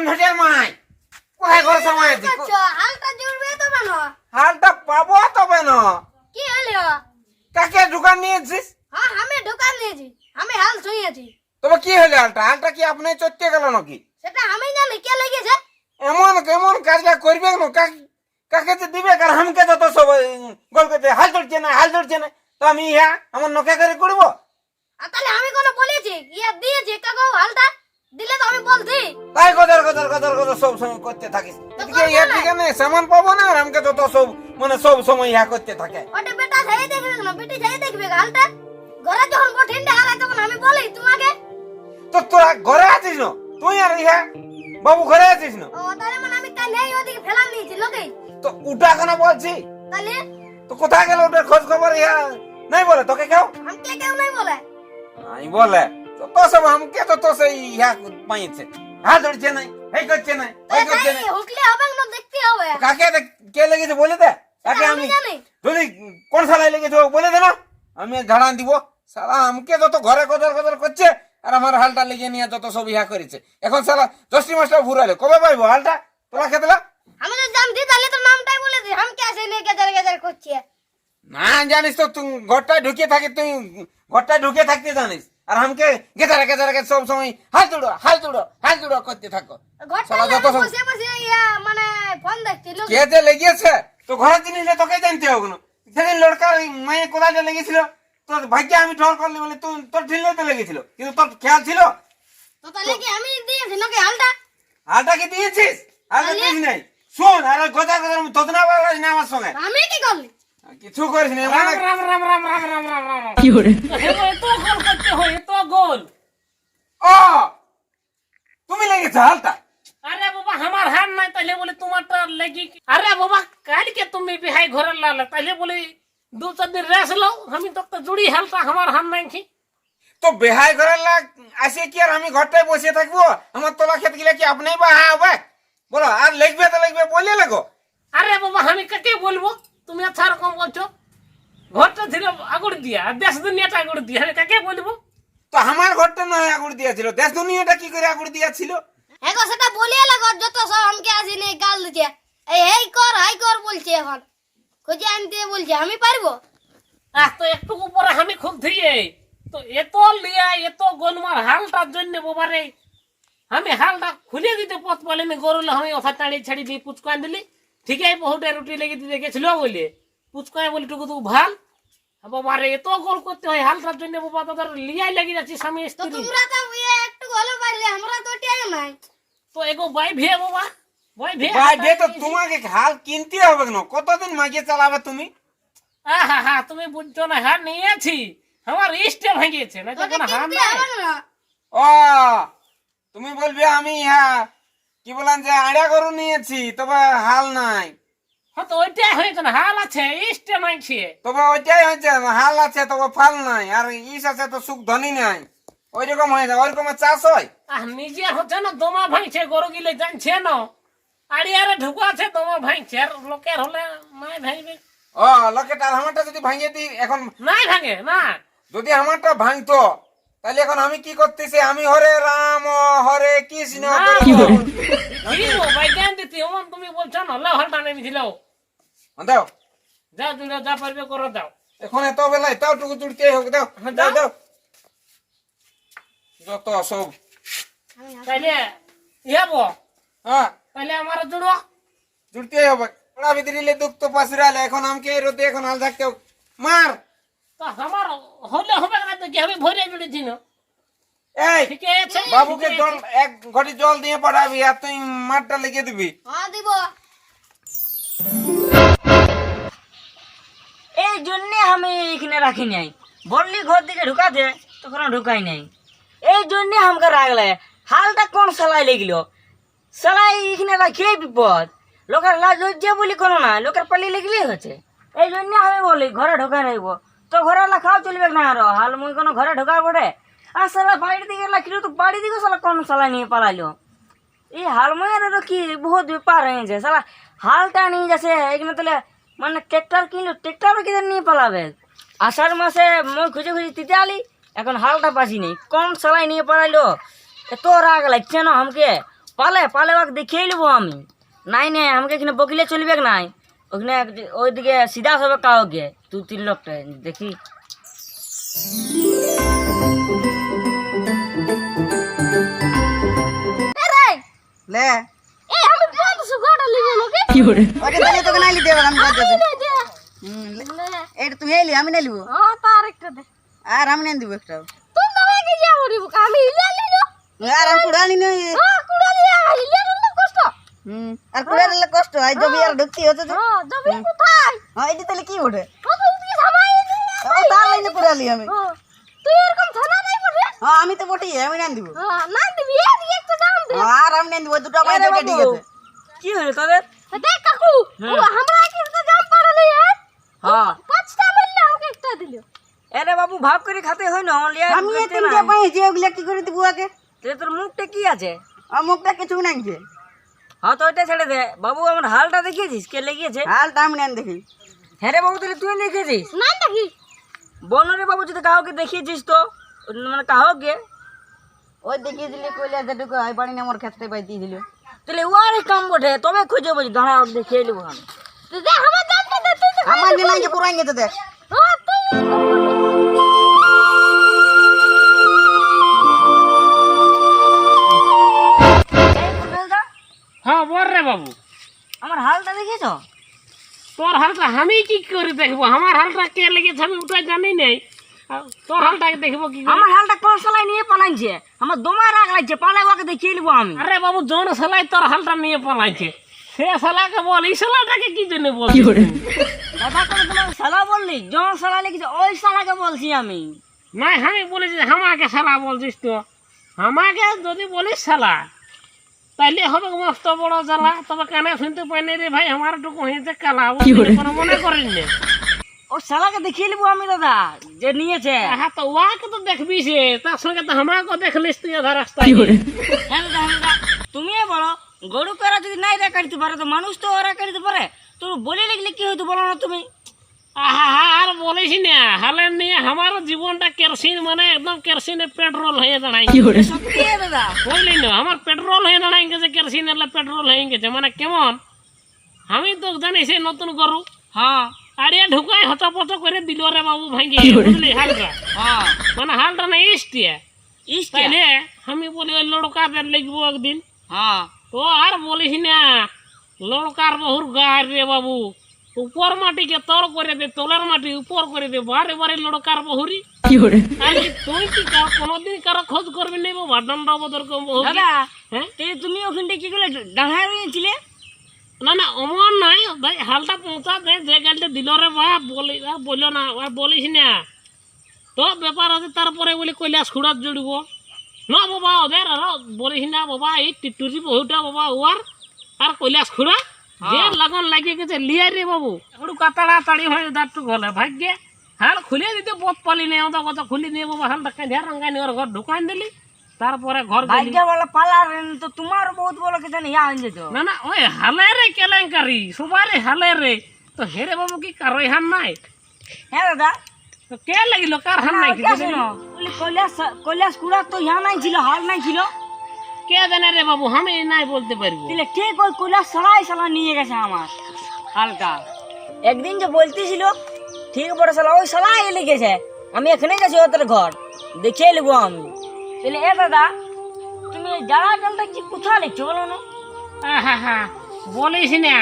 ধনঝটিয়ার মাই। কোথায় ঘর সময় হালটা জুড়বে তো বানো? হালটা পাবো তবে না কি হলো? কাকে দোকান নিয়েছিস হ্যাঁ আমি দোকান নিয়েছি। আমি হাল শুয়েছি তবে কি হলো হালটা? হালটা কি আপনি চড়তে গেল নাকি? সেটা আমি জানি কে লেগেছে? এমন এমন কাজটা করবে না কাকে কাকে যে দিবে? কার হামকে যত সব গল করতে হাল ধরছে না হাল ধরছে না তো আমি ইহা আমার নকে করে করব? তাহলে আমি কোনো বলেছি? ইয়া দিয়েছি কাকু হালটা? দিলে তো আমি বলছি। তাই গদর গদর গদর গদর সব সময় করতে থাকিস। এদিকে ইয়া দিকে না সামান পাবো না আর আমাকে যত সব মানে সব সময় ইহা করতে থাকে। ওটা বেটা সেই দেখবে না বেটি সেই দেখবে হালটা ঘরে যখন কঠিনটা হালা তখন আমি বলি তোমাকে। তো তোরা ঘরে আছিস না? তুই আর ইহা? বাবু ঘরে আছিস না? ও তাহলে মানে আমি কাল নেই ওদিকে ফেলা নিয়েছি লোকে তো উঠা কেন বলছি? তাহলে? তো কোথায় গেল ওটার খোঁজ খবর ইহা? নাই বলে তোকে কেউ? আমাকে কেউ নাই বলে। নাই বলে। যদি কোন সালাই লেগেছে ও বলে দে না আমি ঝাড়ান দিব। সালা আমাকে যত ঘরে কদর কদর করছে আর আমার হালটা লেগে নিয়ে যত সব ইহা করেছে। এখন সালা দশটি মাসটা ঘুরালে কবে পাইবো হালটা? তোরা খেতলা আমি তো জানতি তাহলে তো নামটাই বলে দিই কে আসে নিয়ে গেজার গেজার করছে? না জানিস তো তুই ঘরটায় ঢুকে থাকি তুই ঘরটায় ঢুকে থাকতে জানিস। আর আমাকে গেতারে গেতারে গেছে সব সময় হাল তুড়ো হাল তুড়ো হাল তুড়ো করতে থাকো। ঘরটা যত বসে বসে মানে ফোন দেখছিল কে যে লেগেছে? তো ঘরের জিনিস তোকে জানতে হবে না সেদিন লড়কার মায়ের যে লেগেছিল। তোর ভাগ্যে আমি ঠর করলি বলে তুই তোর ঢিলে তো লেগেছিল। কিন্তু তোর খেয়াল ছিল? তো তাহলে কি আমি দিয়েছি নাকি হালটা? হালটা কি দিয়েছিস? হালটা তাহলে? দিস নাই। শোন আর গজা গজা তোদনা বাড়াস না আমার সঙ্গে। আমি কি করলি? কিছু করিস না রাম রাম রাম রাম রাম রাম রাম রাম। কি করে? এত গোল করতে হয় এত গোল। ও! তুমি লেগেছে হালটা। আরে বাবা আমার হার নাই তাহলে বলে তোমারটা লেগি আরে বাবা কালকে তুমি বিহাই ঘরে লালে তাহলে বলে দু চার দিন রেস লো আমি তো জুড়ি হালটা আমার হার নাই কি? তো বেহাই ঘরের লাগ আসে কি আর আমি ঘরটায় বসে থাকব? আমার তোলা খেত গেলে কি আপনি বা হবে? বলো আর লিখবে তো লিখবে বলে লাগো। আরে বাবা আমি কাকে বলব? তুমি আচ্ছা রকম বলছো? ঘরটা ছিল আগুড় দিয়া আর দেশ দুনিয়াটা আগুড় দিয়া। আমি কাকে বলব? তো আমার ঘরটা না হয় দিয়া ছিল। দেশ দুনিয়াটা কি করে আগুড় দিয়েছিল ছিল? গো, সেটা বলিয়ে লাগো যত সব আমাকে আসি নিয়ে গাল দিচ্ছে এই এই কর হাই কর বলছে এখন। খুঁজে আনতে বলছে আমি পারব? আহ তো একটু উপরে আমি খুব ধুয়ে তো এত লিয়া এত গোলমার হালটার জন্য বোবারে আমি হালটা খুলে দিতে পথ পালিনি। গরুলে আমি অফা টাড়ি ছাড়ি দিয়ে পুচকান দিলি। ঠিকই বহুটা রুটি লেগে দিতে গেছিল বলে। পুচকায় বলি টুকু তু ভালো? বাবারে এত গোল করতে হয় হালটার জন্য বাবা তাদের লিয়াই লেগে যাচ্ছে স্বামী তো স্ত্রী। তোমরা তো একটু ভালো পারলে আমরা তো টিয়া নাই। তো এগো বাই ভে বাবা বাই ভে ভাই দে তো তোমাকে হাল কিনতে হবে না কতদিন মাগে চালাবে তুমি? আহা হা তুমি বুঝছ না হ্যাঁ নিয়েছি। আমার ইস্টে ভেঙেছে না তোকে তখন হার কিনতে নাই। না। ও তুমি বলবে আমি হ্যাঁ কি বললাম যে আড়া গরু নিয়েছি তবে হাল নাই। হ্যাঁ তো ওইটাই হয়েছে না হাল আছে ইস্টে মাইছে তবে ওইটাই হয়েছে হাল আছে তবে ফাল নাই আর ইস আছে তো সুখ ধনী নাই। ওই রকম হয়েছে চাষ হয়? আহ নিজে হচ্ছে না দমা ভাঙছে গরু গিলে জানছে না। আড়িয়ারে ঢুকা আছে দমা ভাঙছে আর লোকের হলে ভাঙবে। ও আমারটা যদি ভাঙিয়ে দিই এখন নাই ভাঙে না যদি আমারটা ভাঙতো তাহলে এখন আমি কি করতেছি? আমি হরে রাম হরে কৃষ্ণ তুমি বলছো না লো হলটা নেমে দিল দাও। যাও তুমি যা পারবে করো দাও। এখন এত বেলায় তাও টুকু চুড়তে হোক দাও। হ্যাঁ, দাও। দাও। দাও। যত সব তাইলে ইহাবো হ্যাঁ। তাইলে আমার জুড়ো। জুড়তে হবে। ওরা ভিতরে দুঃখ তো পাশে এখন আমাকে রোদে এখন হাল থাকতে মার! আমার হলে হবে না তো কি আমি ভরে জুড়েছি না। এই বাবুকে জল এক ঘটি জল দিয়ে পাঠাবি আর তুই মাঠটা লিখে দিবি। হ্যাঁ দিব। এই জন্যে আমি এখানে রাখি নাই। বললি ঘর দিকে ঢুকাতে তখন আর ঢুকাই নাই। এই জন্যে আমাকে রাগ লাগে হালটা কোন সালাই লেগিল? সালাই এখানে রাখিলেই বিপদ। লোকের লাজ লজ্জা বলি কোনো না লোকের পালি লেগলেই হচ্ছে। এই জন্য আমি বলি ঘরে ঢোকা রাখব তো ঘরে খাওয়া চলবে না আরও, হাল মুই কোনো ঘরে ঢোকা পড়ে আর সালা বাড়ির দিকে রাখিল তো বাড়ি দিকে সালা কোন সালা নিয়ে পালাইলো? এই হালময়ের কি বহুত ব্যাপার হয়েছে সালা হালটা নিয়ে যাচ্ছে এখানে তাহলে মানে ট্রেক্টর কিনলো, ট্রেক্টরও কিনে নিয়ে পালাবে? আষাঢ় মাসে মই খুঁজে খুঁজে তিতে আলি, এখন হালটা পাসি নেই, কোন সালাই নিয়ে পালাইলো? এত রাগ লাগছে না আমাকে, পালে পালে ওকে দেখিয়ে নেব আমি। নাই নাই, আমাকে এখানে বকিলে চলবে নাই। ওখানে এক- ওইদিকে সিধা হবে কাউকে দু তিন লোকটা দেখি লে এই আমি পাঁচশো ঘটা লিখে লোকে ওকে তাহলে তোকে নাই লিতে হবে আমি বাদ দেবো দে দে হুম, লে। লে এটা তুই এলি আমি নাই লিব হ্যাঁ তার একটা দে আর আমি নাই দিব একটা তুমি তো আমাকে যাও রে আমি ইলে লিলো আর আমি কুড়া নি নই হ্যাঁ কুড়া দিয়ে ইলে লিলো কষ্ট হুম। আর কুড়া দিলে কষ্ট হয় জমি আর ঢুকতে হচ্ছে যে। হ্যাঁ যাবি কোথায়? হ্যাঁ এটি তাহলে কি ওঠে হ্যাঁ তার লাইনে কুড়া লি আমি। হ্যাঁ তুই এরকম থানা নাই বলে হ্যাঁ আমি তো বটি আমি নাই দিব। হ্যাঁ না দিবি এদিকে একটা দাম দে। আর আমি নাই দিব দুটো আরে দুটো ঠিক আছে। কি হলো তোদের? দেখ কাকু ও আমরা কি তো দাম পাড়ালে হ্যাঁ? হ্যাঁ পাঁচটা বললে আমাকে একটা দিল। আরে বাবু ভাব করে খাতে হয় না লিয়া আমি পাই যে ওগুলা কি করে দিব আগে? তোর মুখটা কি আছে? আর মুখটা কিছু নাই যে। হ্যাঁ তো ওইটা ছেড়ে দে। বাবু আমার হালটা দেখিয়েছিস? কে লেগিয়েছে হালটা আমি নাই দেখি। হ্যাঁ রে বাবু তাহলে তুই দেখিয়েছিস? না নাকি বনরে বাবু যদি কাউকে দেখিয়েছিস তো মানে কাহকে ওই দেখিয়ে দিলে কইলে যেটুকু আই পানি আমার ক্ষেত্রে পাই দিয়ে দিল। তাহলে ওয়ারে কাম বটে তবে খুঁজে বলছি দাঁড়া দেখিয়ে নেব আমি। আমার দামটা দে তুই তো আমার যে নাই যে পুরাই গেছে দেখ। হ্যাঁ বল রে বাবু। আমার হালটা দেখিয়েছ তোর হালটা আমি কি করে দেখব? আমার হালটা কে লেগেছে আমি ওটা জানি নাই। তোর হালটাকে দেখব কি আমার হালটা কোন সালাই নিয়ে পালাইছে? আমার দমা রাগ লাগছে পালাই ওকে দেখিয়ে নেব আমি। আরে বাবু জন সেলাই তোর হালটা নিয়ে পালাইছে। সে সেলাকে বল এই সেলাটাকে কি জন্য বল? দাদা করে? তোমার সালা বললি? জন সালা লেগেছে ওই সালাকে বলছি আমি। নাই আমি বলেছি আমাকে শালা বলছিস তো। আমাকে যদি বলিস শালা তাইলে হবে মস্ত বড় জ্বালা তবে কানে শুনতে পাই না রে ভাই আমার টুকু হয়েছে কালা মনে করেন না ও সালাকে দেখিয়ে নেব আমি দাদা যে নিয়েছে হ্যাঁ তো ওয়াকে তো দেখবি সে তার সঙ্গে তো আমাকে দেখলিস তুই আধা রাস্তায় হ্যাঁ দাদা হ্যাঁ দাদা তুমি বলো গরু করা যদি নাই রেখা দিতে পারে তো মানুষ তো ওরা দিতে পারে তো বলে লিখলে কি হয়তো বলো না তুমি আর বলিস না হালে নিয়ে আমার জীবনটা কেরোসিন মানে একদম কেরোসিনে পেট্রোল হয়ে দাঁড়াই এ বুঝলি না আমার পেট্রোল হয়ে দাঁড়াই গেছে কেরোসিন এলে পেট্রোল হয়ে গেছে মানে কেমন? আমি তো জানি সে নতুন গরু। হ্যাঁ। আরে ঢুকাই হচপচ করে দিল রে বাবু ভাঙি বুঝলি হালটা? হ্যাঁ। মানে হালটা না ইস্টিয়া ইস্টা তাইলে আমি বলি ওই লড়কাদের লিখব একদিন। হ্যাঁ। তো আর বলিস না লড়কার বহুর গার রে বাবু। উপর মাটিকে তল করে দে তলের মাটি উপর করে দে বারে বারে লড়কার বহুরি। আরে তুই কি কার- কোনোদিন কারও খোঁজ করবি না বাবা দণ্ড বদর কম দাদা হ্যাঁ? তুমি ওখানটা কি করলে ডাঙায় রয়েছিলে? না না অমন নাই। ভাই হালটা পৌঁছা দে যে গাড়িটা দিল রে বা বলি বলল না আর বলিস না। তো ব্যাপার আছে তারপরে বলি কৈলাস খুড়াত জুড়ব। না বাবা ওদের আর বলিস না বাবা এই টিটুরি বহুটা বাবা ওয়ার আর কৈলাস খুড়া যে লাগন লাগিয়ে গেছে লিয়াই রে বাবু। একটু তাড়াতাড়ি হয়ে দাঁতটুক হলে ভাগ্যে। হাল খুলে দিতে পথ পালি নেই ওটা কথা খুলে নিয়ে বাবা। হালটা কাঁধে রাঙ্গানি ওর ঘর ঢুকান দিলি। তারপরে ঘর গেলি। ভাগ্য বলে পালার তো তোমার বহুত বড় কিছু ইয়া হয়ে যেত না না ওই হালে রে কেলেঙ্কারি সবারই হালে রে। তো হেরে বাবু কি কারোই হান নাই? হ্যাঁ দাদা। তো কে লাগিল? কার হান নাই? বলি? কৈলাস কৈলাস কুড়া তো ইয়া নাই ছিল হাল নাই ছিল। কে জানে রে বাবু? আমি নাই বলতে পারব। দিলে ঠিক ওই কৈলাস সালাই সালা নিয়ে গেছে আমার। হালটা একদিন যে বলতেছিল ঠিক বড় সালা ওই সালাই এলে গেছে। আমি এখানে গেছি ওদের ঘর। দেখিয়ে নেব আমি। তাহলে এ দাদা তুমি এই জলটা কি কোথায় লিখছো বলো না? আহা হা বলিস না।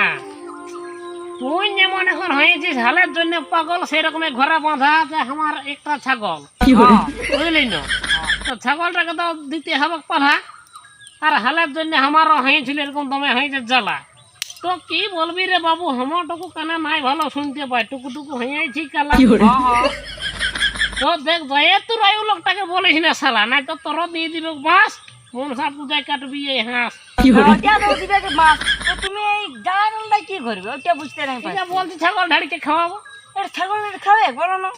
তুই যেমন এখন হয়েছিস হালের জন্য পাগল সেরকম ঘরে বাঁধা আছে আমার একটা ছাগল। হ্যাঁ। বুঝলি না? ছাগলটাকে তো দিতে হবে পালা। আর হালের জন্য আমারও হয়েছিল এরকম দমে হয়েছে জ্বালা। তো কি বলবি রে বাবু আমারটুকু কানে নাই ভালো শুনতে পাই টুকু টুকু হয়েছি কালা। হ্যাঁ, হ্যাঁ। তো দেখ তোর আয়ু লোকটাকে বলিস না শালা নাই তো তোর দিয়ে দিবে বাস মনসা পূজায় কাটবি এই হাঁস। ওটা দিবে যে তুমি এই জালা কি করবে? ওটা বুঝতে নাই বলছি ছাগল ঢাড়িকে খাওয়াবো। এটা ছাগল খাবে বলো না।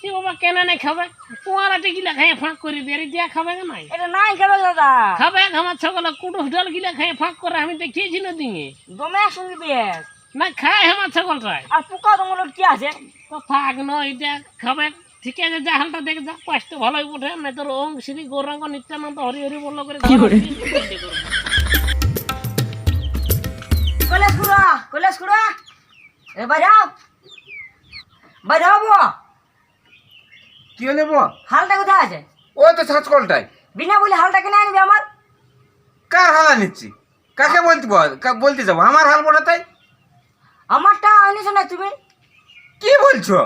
কি বাবা কেন নাই খাবে? কুয়ারা টিকিলা খাই ফাঁক করে দিয়ে দিয়া খাবে না নাই এটা নাই খাবে দাদা। খাবে আমার কুটুস ডাল গিলা খাই ফাঁক করে আমি দেখিয়েছি না দিনে দমে বেশ না খায় আমার ছাগলটাই। আর পোকা তোমার কি আছে? তো থাক ন এটা খাবে। ঠিক আছে যা হালটা দেখ যা পাঁচটা ভালোই উঠে নাই তোর ওং শ্রী গৌরাঙ্গ নিত্যানন্দ হরি হরি বলল করে করব। খুড়া কৈলাস খুড়া এ বাইরে বাইরে হব কি হলে বো হালটা কোথায় আছে? ওই তো ছাঁচকলটাই বিনা বলে হালটা কেন আনবি আমার? কার হালা নিচ্ছি কাকে বলতে বল- কা- বলতে যাব? আমার হাল বলে তাই? আমারটা আনিস না তুমি? কি বলছো?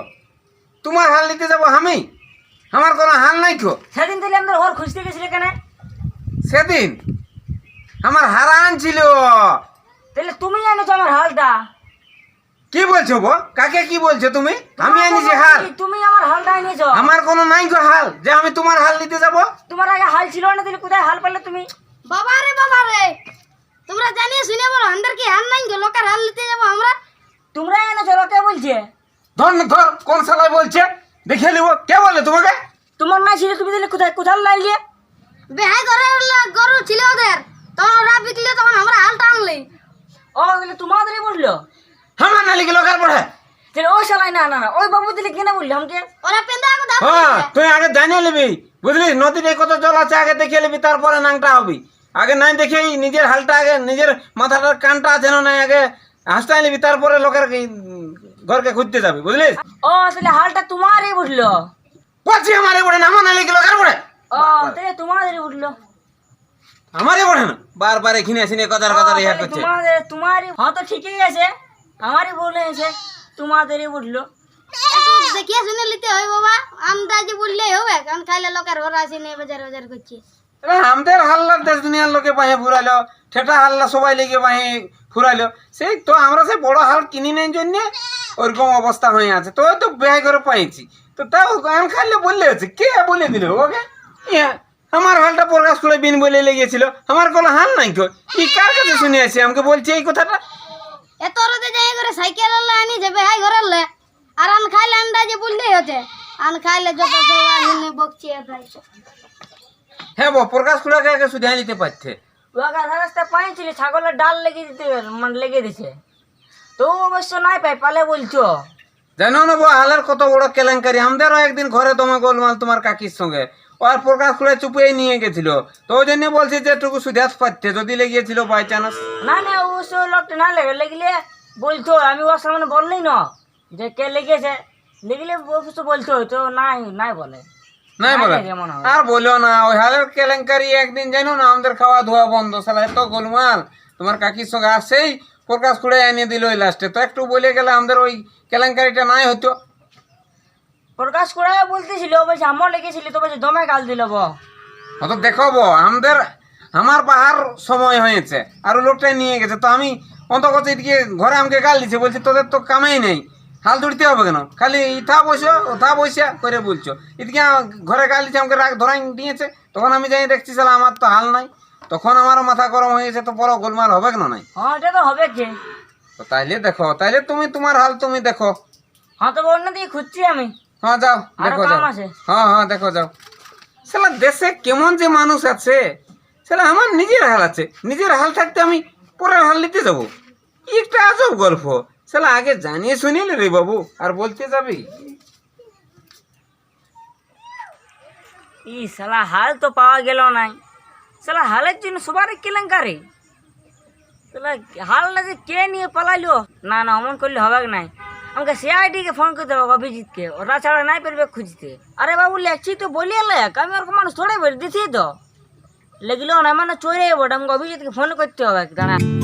তোমার হাল নিতে যাব আমি? আমার কোনো হাল নাই কো? সেদিন তাহলে আমাদের ঘর খুঁজতে গেছিলে কেন? সেদিন? আমার হারা আনছিল। তাহলে তুমি এনেছো আমার হালটা? কি বলছো বো কাকে কি বলছো তুমি? আমি আনিছি হাল। তুমি আমার হালটা এনেছো আমার কোনো নাই গো হাল। যে আমি তোমার হাল নিতে যাব? তোমার আগে হাল ছিল না তাহলে কোথায় হাল পারলে তুমি? বাবা রে বাবা রে! তোমরা জানিয়ে শুনে বলো আমাদের কি হাল নাই গো? লোকের হাল নিতে যাব আমরা? তোমরা এনেছো লোকে বলছে? ধর না ধর কোন শালায় বলছে? দেখে নিব কে বলে তোমাকে? তোমার নাই ছিল তুমি দিলে কোথায় কোথাও লাইলে? বেহাই করে গরু ছিল ওদের। তখন ওরা বিকলে তখন আমরা হাল আনলি। ও তোমাদেরই বলল? আমার নালিকে লোকাল পড়ে। তাহলে ও শালাই না না না ওই বাবু দিলে কেন বলল আমাকে? ওরা পেন্দা কথা হ্যাঁ তুই আগে জানিয়ে নিবি বুঝলি? নদীতে কত জল আছে আগে দেখে নিবি তারপরে নাংটা হবি। আগে নাই দেখেই নিজের হালটা আগে নিজের মাথাটার কানটা আছে না নাই আগে হাসটাই নিবি তারপরে লোকের ঘরকে খুঁজতে যাবি বুঝলি? ও তাহলে হালটা তোমারই বুঝলো বলছি আমারে পড়ে না আমার নালিকে লোকাল পড়ে। ও তাহলে তোমাদেরই বুঝলো আমারে পড়ে না। বারবার এখানে আসিনি কথার কথা করছে। তোমাদের তোমারই হ্যাঁ তো ঠিকই আছে। আমারই বলে আছে তোমাদেরই একটু দেখিয়ে শুনে নিতে হয় বাবা আমরা যে বললেই হবে কারণ খাইলে লোকের ঘর আসি নেই বাজার বাজার করছে এ, আমাদের হাল্লা দেশ দুনিয়ার লোকে বাহে ফুরাইলো ঠেটা হাল্লা সবাই লেগে বাহে ফুরাইলো সেই তো আমরা সে বড় হাল কিনি নেই জন্য ওরকম অবস্থা হয়ে আছে। তো তো ব্যয় করে পাইছি। তো তাও গান খাইলে বললে হচ্ছে কে বলে দিল ওকে? আমার হালটা প্রকাশ করে বিন বলে লেগেছিল। আমার কোনো হাল নাই তো কি কার কাছে শুনে আছি? আমাকে বলছে এই কথাটা? এত রোদে যাই করে সাইকেল আনলে আনি যাবে হাই ঘরে লে। আর আন খাইলে আন্ডা যে বললেই হচ্ছে আন খাইলে যত সব আহিনে বকছি হ্যাঁ বো প্রকাশ খুড়াকে আগে শুধু নিতে পারছে ওয়াগা রাস্তা পাইছিল ছাগলের ডাল লেগে দিতে মানে লেগে দিছে। তো অবশ্য নাই পাই পালে বলছো। জানো না বো হালের কত বড় কেলেঙ্কারি। আমাদেরও একদিন ঘরে তোমার গোলমাল তোমার কাকির সঙ্গে। ও আর প্রকাশ খুলে চুপিয়ে নিয়ে গেছিল। তো ওই জন্য বলছি যে টুকু সুধাস পাচ্ছে যদি লেগিয়েছিল বাই চান্স না না অবশ্য লোকটা না লেগে লেগলে বলতো আমি ওর সামনে বললেই না। যে কে লেগেছে। লেগলে অবশ্য বলতো তো নাই নাই বলে। নাই বলে। আর বলো না ওই হালের কেলেঙ্কারি একদিন জানো না আমাদের খাওয়া ধোয়া বন্ধ। সালা এত গোলমাল। তোমার কাকির সঙ্গে আর সেই প্রকাশ করে এনে দিল ওই লাস্টে তো একটু বলে গেলে আমাদের ওই কেলেঙ্কারিটা নাই হতো। প্রকাশ করে বলতেছিল বলছে আমার লেগেছিল তো বলছে দমে গাল দিল ব। অত দেখাবো আমাদের আমার পাহাড় সময় হয়েছে আর লোকটাই নিয়ে গেছে তো আমি অন্ত কথা এদিকে ঘরে আমাকে গাল দিচ্ছে বলছি তোদের তো কামেই নেই হাল ধরতে হবে কেন? খালি ইথা বসো ওথা বসে করে বলছো। এদিকে ঘরে গাল দিচ্ছে আমাকে রাগ ধরাই দিয়েছে তখন আমি যাই দেখছি সালা আমার তো হাল নাই। তখন আমারও মাথা গরম হয়ে গেছে তো বড় গোলমাল হবে কেন নাই? হ্যাঁ এটা তো হবে কে? তো তাইলে দেখো তাইলে তুমি তোমার হাল তুমি দেখো। হ্যাঁ তো অন্য দিকে খুঁজছি আমি। হ্যাঁ যাও দেখো যাও। হ্যাঁ হ্যাঁ দেখো যাও। সেলা দেশে কেমন যে মানুষ আছে সেটা আমার নিজের হাল আছে। নিজের হাল থাকতে আমি পরের হাল নিতে যাব। কি একটা আজব গল্প। সেটা আগে জানিয়ে শুনিলে রে বাবু আর বলতে যাবি? ই শালা হাল তো পাওয়া গেল নাই। শালা হালের জন্য সবারই কেলেঙ্কারি। শালা হালটা যে কে নিয়ে পালাইলো? না না অমন করলে হবে নাই। আমাকে সিআইডিকে ফোন করতে হবে অভিজিৎকে। ওরা ছাড়া নাই পারবে খুঁজতে। আরে বাবু, লেখছি তো, বলি লেখ আমি ওরকম মানুষ থোড়াই বের দিছি তো লেগলেও না মানে চোরে বটে, আমাকে অভিজিৎকে ফোন করতে হবে দাঁড়া।